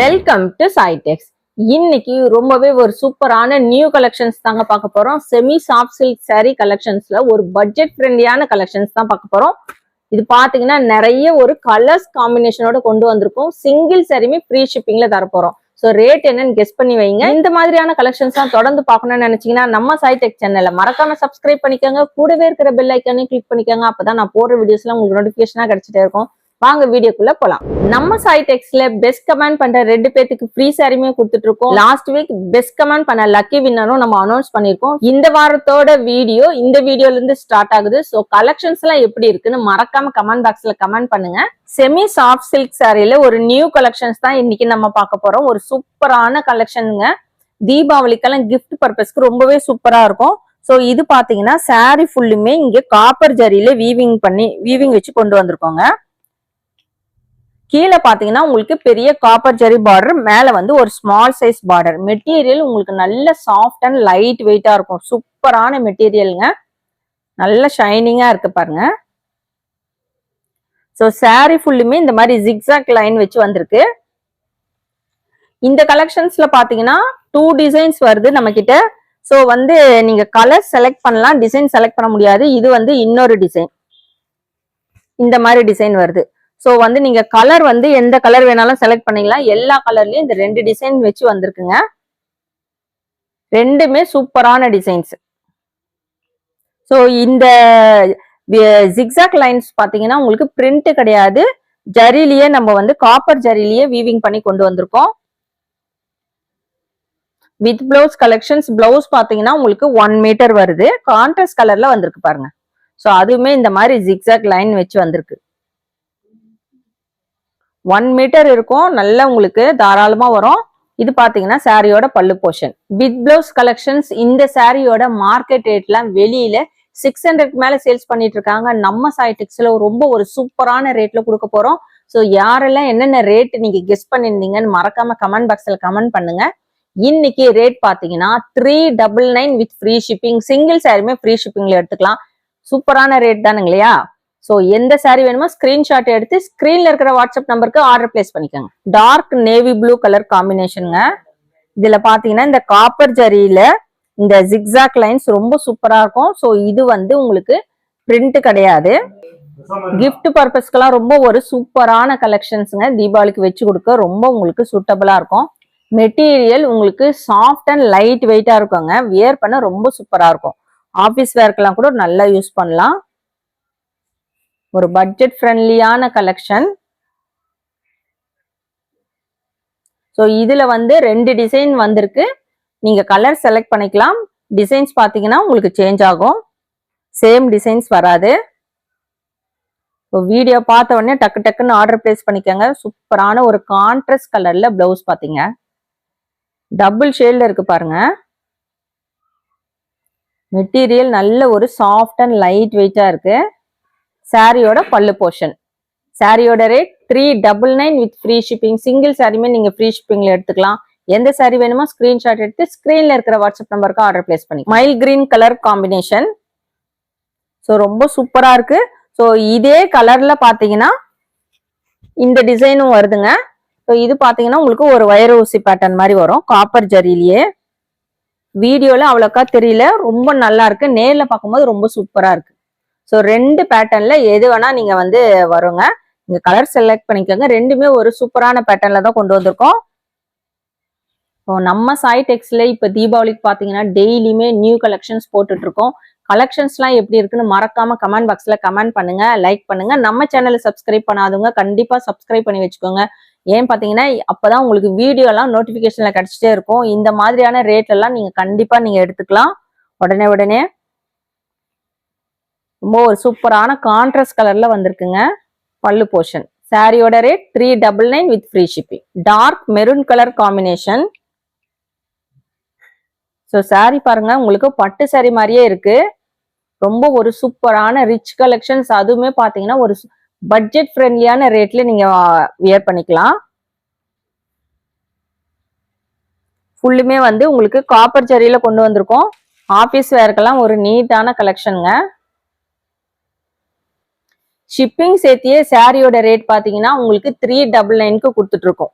Welcome to சைடெக்ஸ் இன்னைக்கு ரொம்பவே ஒரு சூப்பரான நியூ கலெக்ஷன்ஸ் தாங்க பார்க்க போறோம். செமி சாஃப்ட் சில்க் saree கலெக்ஷன்ஸ்ல ஒரு பட்ஜெட் ஃப்ரெண்ட்லியான கலெக்ஷன்ஸ் தான் பார்க்க போறோம். இது பாத்தீங்கன்னா நிறைய ஒரு கலர்ஸ் காம்பினேஷனோட கொண்டு வந்திருக்கோம். சிங்கிள் சாரியுமே ஃப்ரீ ஷிப்பிங்ல தரப்போறோம் ஸோ ரேட் என்னன்னு கெஸ் பண்ணி வைங்க. இந்த மாதிரியான கலெக்ஷன்ஸ் தான் தொடர்ந்து பார்க்கணும்னு நினைச்சீங்கன்னா நம்ம சைடெக் சேனல்ல மறக்காம சப்ஸ்கிரைப் பண்ணிக்கோங்க. கூடவே இருக்கிற பெல் ஐக்கானே கிளிக் பண்ணிக்கோங்க. அப்பதான் நான் போடுற வீடியோஸ்லாம் உங்களுக்கு நோட்டிபிகேஷனா கிடைச்சிட்டே இருக்கும். வாங்க வீடியோக்குள்ள போலாம். நம்ம சைடெக்ஸ்ல பெஸ்ட் கமெண்ட் பண்ற ரெண்டு பேத்துக்கு ஃப்ரீ சாரியுமே கொடுத்துட்டு இருக்கோம். லாஸ்ட் வீக் பெஸ்ட் கமெண்ட் பண்ண லக்கி வின்னரும் நம்ம அனௌன்ஸ் பண்ணிருக்கோம் இந்த வாரத்தோட வீடியோ இந்த வீடியோல இருந்து ஸ்டார்ட் ஆகுது. சோ கலெக்ஷன்ஸ் எல்லாம் எப்படி இருக்குன்னு மறக்காம கமெண்ட் பாக்ஸ்ல கமெண்ட் பண்ணுங்க. செமி சாஃப்ட் சில்க் சாரியில ஒரு நியூ கலெக்ஷன்ஸ் தான் இன்னைக்கு நம்ம பார்க்க போறோம். ஒரு சூப்பரான கலெக்ஷனுங்க தீபாவளிக்கெல்லாம் கிஃப்ட் பர்பஸ்க்கு ரொம்பவே சூப்பரா இருக்கும். சோ இது பாத்தீங்கன்னா சாரி ஃபுல்லுமே இங்க காப்பர் ஜரியில வீவிங் பண்ணி வீவிங் வச்சு கொண்டு வந்திருக்கோங்க. கீழே பார்த்தீங்கன்னா உங்களுக்கு பெரிய காப்பர் ஜெரி பார்டர் மேலே வந்து ஒரு ஸ்மால் சைஸ் பார்டர் மெட்டீரியல் உங்களுக்கு நல்ல சாஃப்ட் அண்ட் லைட் வெயிட்டாக இருக்கும். சூப்பரான மெட்டீரியலுங்க நல்ல ஷைனிங்காக இருக்கு பாருங்க. ஸோ saree ஃபுல்லுமே இந்த மாதிரி ஜிக்ஸாக் லைன் வச்சு வந்திருக்கு. இந்த கலெக்ஷன்ஸ்ல பார்த்தீங்கன்னா டூ டிசைன்ஸ் வருது நம்ம கிட்ட ஸோ வந்து நீங்க கலர் செலக்ட் பண்ணலாம் டிசைன் செலக்ட் பண்ண முடியாது. இது வந்து இன்னொரு டிசைன் இந்த மாதிரி டிசைன் வருது. ஸோ வந்து நீங்க கலர் வந்து எந்த கலர் வேணாலும் செலக்ட் பண்ணிக்கலாம். எல்லா கலர்லயும் இந்த ரெண்டு டிசைன் வச்சு வந்திருக்குங்க. ரெண்டுமே சூப்பரான டிசைன்ஸ் ஸோ இந்த ஜிக்ஸாக் லைன்ஸ் பார்த்தீங்கன்னா உங்களுக்கு பிரிண்ட் கிடையாது. ஜரிலேயே நம்ம வந்து காப்பர் ஜரிலேயே வீவிங் பண்ணி கொண்டு வந்திருக்கோம். வித் பிளவுஸ் கலெக்ஷன்ஸ் பிளவுஸ் பார்த்தீங்கன்னா உங்களுக்கு ஒன் மீட்டர் வருது. கான்ட்ராஸ்ட் கலர்ல வந்திருக்கு பாருங்க. ஸோ அதுவுமே இந்த மாதிரி ஜிக்ஸாக் லைன் வச்சு வந்திருக்கு. ஒன் மீட்டர் இருக்கும். நல்லா உங்களுக்கு தாராளமா வரும். இது பாத்தீங்கன்னா சாரியோட பல்லு போர்ஷன் வித் பிளவுஸ் கலெக்ஷன்ஸ் இந்த சாரியோட மார்க்கெட் ரேட்லாம் வெளியில சிக்ஸ் ஹண்ட்ரட் மேல சேல்ஸ் பண்ணிட்டு இருக்காங்க. நம்ம சாய்டெக்ஸ்ல ரொம்ப ஒரு சூப்பரான ரேட்ல கொடுக்க போறோம். ஸோ யாரெல்லாம் என்னென்ன ரேட் நீங்க கெஸ் பண்ணிருந்தீங்கன்னு மறக்காம கமெண்ட் பாக்ஸ்ல கமெண்ட் பண்ணுங்க. இன்னைக்கு ரேட் பாத்தீங்கன்னா three double nine with free shipping single சாரியுமே ஃப்ரீ ஷிப்பிங்ல எடுத்துக்கலாம். சூப்பரான ரேட் தானுங்க இல்லையா ஸோ எந்த சாரீ வேணுமோ ஸ்கிரீன்ஷாட் எடுத்து ஸ்கிரீன்ல இருக்கிற வாட்ஸ்அப் நம்பருக்கு ஆர்டர் பிளேஸ் பண்ணிக்கோங்க. டார்க் நேவி ப்ளூ கலர் காம்பினேஷனுங்க இதுல பாத்தீங்கன்னா இந்த காப்பர் ஜரியில இந்த ஜிக்ஸாக் லைன்ஸ் ரொம்ப சூப்பரா இருக்கும். ஸோ இது வந்து உங்களுக்கு பிரிண்ட் கிடையாது. கிஃப்ட் பர்பஸ்க்கெல்லாம் ரொம்ப ஒரு சூப்பரான கலெக்ஷன்ஸுங்க தீபாவளிக்கு வச்சு கொடுக்க ரொம்ப உங்களுக்கு சூட்டபிளா இருக்கும். மெட்டீரியல் உங்களுக்கு சாஃப்ட் அண்ட் லைட் வெயிட்டா இருக்குங்க. வியர் பண்ண ரொம்ப சூப்பரா இருக்கும். ஆஃபீஸ் வேர்க்கெல்லாம் கூட நல்லா யூஸ் பண்ணலாம். ஒரு பட்ஜெட் ஃப்ரெண்ட்லியான கலெக்ஷன் ஸோ இதில் வந்து ரெண்டு டிசைன் வந்திருக்கு. நீங்கள் கலர் செலக்ட் பண்ணிக்கலாம். டிசைன்ஸ் பார்த்தீங்கன்னா உங்களுக்கு சேஞ்ச் ஆகும். சேம் டிசைன்ஸ் வராது. இப்போ வீடியோ பார்த்த உடனே டக்கு டக்குன்னு ஆர்டர் பிளேஸ் பண்ணிக்கோங்க. சூப்பரான ஒரு கான்ட்ரஸ்ட் கலரில் ப்ளவுஸ் பார்த்தீங்க டபுள் ஷேடில் இருக்கு பாருங்க. மெட்டீரியல் நல்ல ஒரு சாஃப்ட் அண்ட் லைட் வெயிட்டாக இருக்குது சாரியோட பல்லு போர்ஷன். சாரியோட rate three double nine with free shipping single சாரியுமே நீங்க ஃப்ரீ ஷிப்பிங்ல எடுத்துக்கலாம். எந்த சாரி வேணுமோ ஸ்கிரீன்ஷாட் எடுத்து ஸ்கிரீன்ல இருக்கிற வாட்ஸ்அப் நம்பருக்கு ஆர்டர் பிளேஸ் பண்ணி mild green colour combination so ரொம்ப சூப்பரா இருக்கு. ஸோ இதே கலர்ல பாத்தீங்கன்னா இந்த டிசைனும் வருதுங்க. ஸோ இது பாத்தீங்கன்னா உங்களுக்கு ஒரு வயர் ஊசி பேட்டர்ன் மாதிரி வரும். காப்பர் ஜரியிலேயே வீடியோல அவ்வளோக்கா தெரியல. ரொம்ப நல்லா இருக்கு. நேரில் பார்க்கும்போது ரொம்ப சூப்பரா இருக்கு. ஸோ ரெண்டு பேட்டர்ன்ல எது வேணா நீங்க வந்து வருங்க. நீங்க கலர் செலக்ட் பண்ணிக்கோங்க. ரெண்டுமே ஒரு சூப்பரான பேட்டர்ன்ல தான் கொண்டு வந்திருக்கோம். இப்போ நம்ம சாய் டெக்ஸ்ல இப்ப தீபாவளிக்கு பாத்தீங்கன்னா டெய்லியுமே நியூ கலெக்ஷன்ஸ் போட்டுட்டு இருக்கோம் கலெக்ஷன்ஸ்லாம் எப்படி இருக்குன்னு மறக்காம கமெண்ட் பாக்ஸ்ல கமெண்ட் பண்ணுங்க லைக் பண்ணுங்க. நம்ம சேனலை சப்ஸ்கிரைப் பண்ணாதவங்க கண்டிப்பா சப்ஸ்கிரைப் பண்ணி வச்சுக்கோங்க. ஏன் பாத்தீங்கன்னா அப்பதான் உங்களுக்கு வீடியோ எல்லாம் நோட்டிபிகேஷன்ல கிடைச்சிட்டே இருக்கும். இந்த மாதிரியான ரேட் எல்லாம் நீங்க கண்டிப்பா நீங்க எடுத்துக்கலாம். உடனே உடனே. ரொம்ப ஒரு சூப்பரான கான்ட்ராஸ்ட் கலர்ல வந்திருக்குங்க. பல்லு போர்ஷன். சாரியோட rate three double nine with free shipping dark maroon colour combination so sari பாருங்க உங்களுக்கு பட்டு சாரி மாதிரியே இருக்கு. ரொம்ப ஒரு சூப்பரான ரிச் கலெக்ஷன்ஸ் அதுவுமே பார்த்தீங்கன்னா ஒரு பட்ஜெட் ஃப்ரெண்ட்லியான ரேட்ல நீங்க வியர் பண்ணிக்கலாம். ஃபுல்லுமே வந்து உங்களுக்கு காப்பர் ஜரியில கொண்டு வந்திருக்கோம். ஆபீஸ் வேர்க்கெல்லாம் ஒரு நீட்டான கலெக்ஷனுங்க ஷிப்பிங் சேர்த்தியே சாரியோட ரேட் பார்த்தீங்கன்னா உங்களுக்கு த்ரீ டபுள் நைனுக்கு கொடுத்துட்ருக்கோம்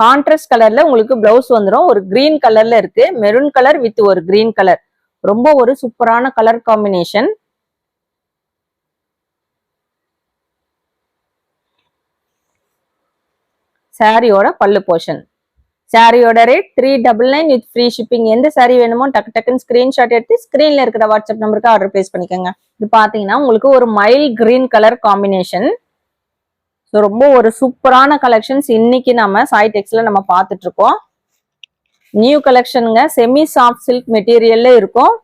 கான்ட்ராஸ்ட் கலர்ல உங்களுக்கு பிளவுஸ் வந்துடும் ஒரு கிரீன் கலர்ல இருக்கு. மெரூன் கலர் வித் ஒரு கிரீன் கலர் ரொம்ப ஒரு சூப்பரான கலர் காம்பினேஷன் சாரியோட பல்லு போர்ஷன் சாரியோட rate three double nine with free shipping எந்த சாரி வேணுமோ டக்கு டக்குன்னு ஸ்கிரீன்ஷாட் எடுத்து ஸ்கிரீன்ல இருக்கிற வாட்ஸ்அப் நம்பருக்கு ஆர்டர் பிளேஸ் பண்ணிக்கோங்க. இது பாத்தீங்கன்னா உங்களுக்கு ஒரு mild green colour combination so ரொம்ப ஒரு சூப்பரான கலெக்ஷன்ஸ் இன்னைக்கு நம்ம சாய் டெக்ஸ்ல நம்ம பார்த்துட்டு இருக்கோம் நியூ கலெக்ஷனுங்க செமி சாஃப்ட் சில்க் மெட்டீரியல்ல இருக்கும்.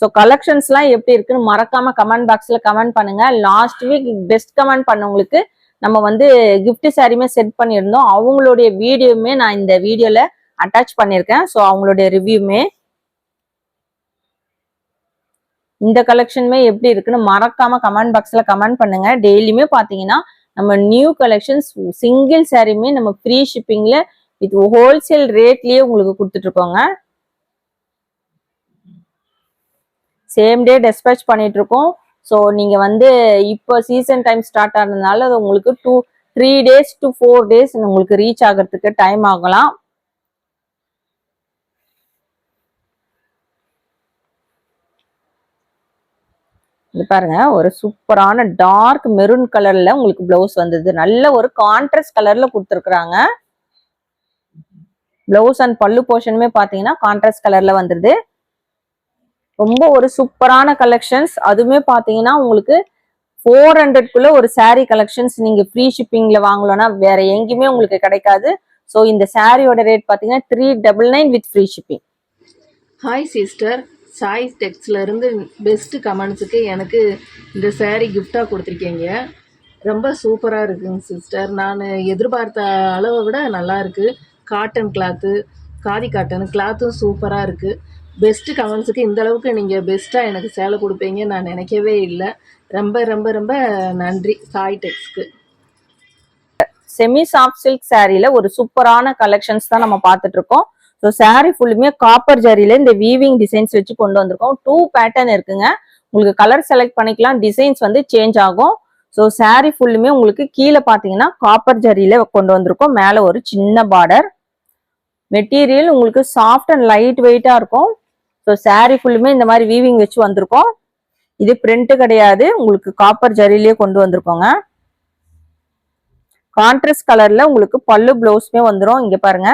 ஸோ கலெக்ஷன்ஸ்லாம் எப்படி இருக்குன்னு மறக்காம கமெண்ட் பாக்ஸ்ல கமெண்ட் பண்ணுங்க. லாஸ்ட் வீக் பெஸ்ட் கமெண்ட் பண்ணவங்களுக்கு நம்ம வந்து கிஃப்ட் சாரியுமே செட் பண்ணியிருந்தோம். அவங்களுடைய வீடியோவுமே நான் இந்த வீடியோல அட்டாச் பண்ணியிருக்கேன். ஸோ அவங்களுடைய ரிவ்யூமே இந்த கலெக்ஷனுமே எப்படி இருக்குன்னு மறக்காம கமெண்ட் பாக்ஸ்ல கமெண்ட் பண்ணுங்க. டெய்லியுமே பாத்தீங்கன்னா நம்ம நியூ கலெக்ஷன்ஸ் சிங்கிள் சாரியுமே நம்ம ஃப்ரீ ஷிப்பிங்ல வித் ஹோல்சேல் ரேட்லயே உங்களுக்கு கொடுத்துட்டு இருக்கோங்க சேம் டே டெஸ்பேச் பண்ணிட்டு இருக்கோம் ஸோ நீங்கள் வந்து இப்போ சீசன் டைம் ஸ்டார்ட் ஆனதுனால அது உங்களுக்கு two three days to four days உங்களுக்கு ரீச் ஆகிறதுக்கு டைம் ஆகலாம். இது பாருங்க ஒரு சூப்பரான டார்க் மெரூன் கலர்ல உங்களுக்கு பிளவுஸ் வந்தது. நல்ல ஒரு கான்ட்ராஸ்ட் கலர்ல கொடுத்துருக்குறாங்க. பிளவுஸ் அண்ட் பல்லு போர்ஷனுமே பாத்தீங்கன்னா கான்ட்ராஸ்ட் கலர்ல வந்துருது. ரொம்ப ஒரு சூப்பரான கலெக்ஷன்ஸ் அதுவுமே பாத்தீங்கன்னா உங்களுக்கு ஃபோர் ஹண்ட்ரட்குள்ள ஒரு சாரீ கலெக்ஷன்ஸ் நீங்க ஃப்ரீ ஷிப்பிங்ல வாங்கலன்னா வேற எங்கேயுமே உங்களுக்கு கிடைக்காது. ஸோ இந்த சாரியோட ரேட் பாத்தீங்கன்னா three double nine with free shipping hi sister Sai டெக்ஸ்ல இருந்து பெஸ்ட் கமெண்ட்ஸுக்கு எனக்கு இந்த சாரீ gift-ஆ கொடுத்துருக்கீங்க. ரொம்ப சூப்பராக இருக்குங்க சிஸ்டர் நான் எதிர்பார்த்த அளவை விட நல்லா இருக்கு. காட்டன் கிளாத்து காதி காட்டன் கிளாத்தும் சூப்பராக இருக்குது பெஸ்ட் கமெண்ட்ஸுக்கு இந்த அளவுக்கு நீங்கள் பெஸ்ட்டாக எனக்கு சேலை கொடுப்பீங்க நான் நினைக்கவே இல்லை. ரொம்ப ரொம்ப ரொம்ப நன்றி சாய் டெக்ஸ்க்கு செமி சாஃப்ட் சில்க் சாரீல ஒரு சூப்பரான கலெக்ஷன்ஸ் தான் நம்ம பார்த்துட்டு இருக்கோம் ஸோ saree ஃபுல்லுமே காப்பர் ஜரியில இந்த வீவிங் டிசைன்ஸ் வச்சு கொண்டு வந்திருக்கோம். டூ பேட்டர்ன் இருக்குங்க. உங்களுக்கு கலர் செலக்ட் பண்ணிக்கலாம். டிசைன்ஸ் வந்து சேஞ்ச் ஆகும். ஸோ saree ஃபுல்லுமே உங்களுக்கு கீழே பார்த்தீங்கன்னா காப்பர் ஜரியில கொண்டு வந்திருக்கோம். மேலே ஒரு சின்ன பார்டர் மெட்டீரியல் உங்களுக்கு சாஃப்ட் அண்ட் லைட் வெயிட்டா இருக்கும். ஸோ சாரீ ஃபுல்லுமே இந்த மாதிரி வீவிங் வச்சு வந்திருக்கோம். இது பிரிண்ட் கிடையாது. உங்களுக்கு காப்பர் ஜரிலேயே கொண்டு வந்திருக்கோங்க. கான்ட்ராஸ்ட் கலர்ல உங்களுக்கு பல்லு பிளவுஸ்மே வந்துரும். இங்க பாருங்க.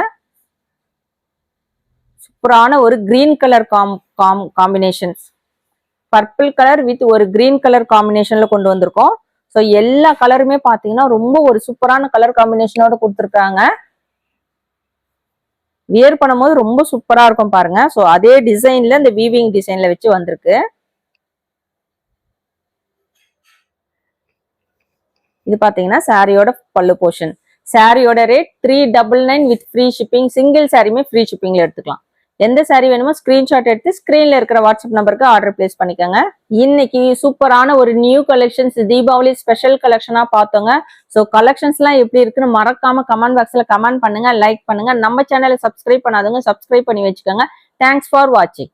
சூப்பரான ஒரு green colour com com combinations purple colour with ஒரு கிரீன் கலர் காம்பினேஷன்ல கொண்டு வந்திருக்கோம். ஸோ எல்லா கலருமே பார்த்தீங்கன்னா ரொம்ப ஒரு சூப்பரான கலர் காம்பினேஷனோட கொடுத்துருக்காங்க. வியர் பண்ணும்போது ரொம்ப சூப்பராக இருக்கும் பாருங்க. ஸோ அதே டிசைனில் இந்த வீவிங் டிசைனில் வச்சு வந்திருக்கு. இது பார்த்தீங்கன்னா சாரியோட பல்லு போர்ஷன் சாரியோட rate three double nine with free shipping single சாரியுமே ஃப்ரீ ஷிப்பிங்கில் எடுத்துக்கலாம். எந்த சாரீ வேணுமோ ஸ்கிரீன்ஷாட் எடுத்து ஸ்கிரீன்ல இருக்கிற வாட்ஸ்அப் நம்பருக்கு ஆர்டர் பிளேஸ் பண்ணிக்கோங்க. இன்னைக்கு சூப்பரான ஒரு நியூ கலெக்ஷன்ஸ் தீபாவளி ஸ்பெஷல் கலெக்ஷனா பார்த்தோங்க. ஸோ கலெக்ஷன்ஸ்லாம் எப்படி இருக்குன்னு மறக்காம கமெண்ட் பாக்ஸ்ல கமெண்ட் பண்ணுங்க லைக் பண்ணுங்க. நம்ம சேனலை சப்ஸ்கிரைப் பண்ணாதவங்க சப்ஸ்கிரைப் பண்ணி வச்சுக்கோங்க. தேங்க்ஸ் ஃபார் வாட்சிங்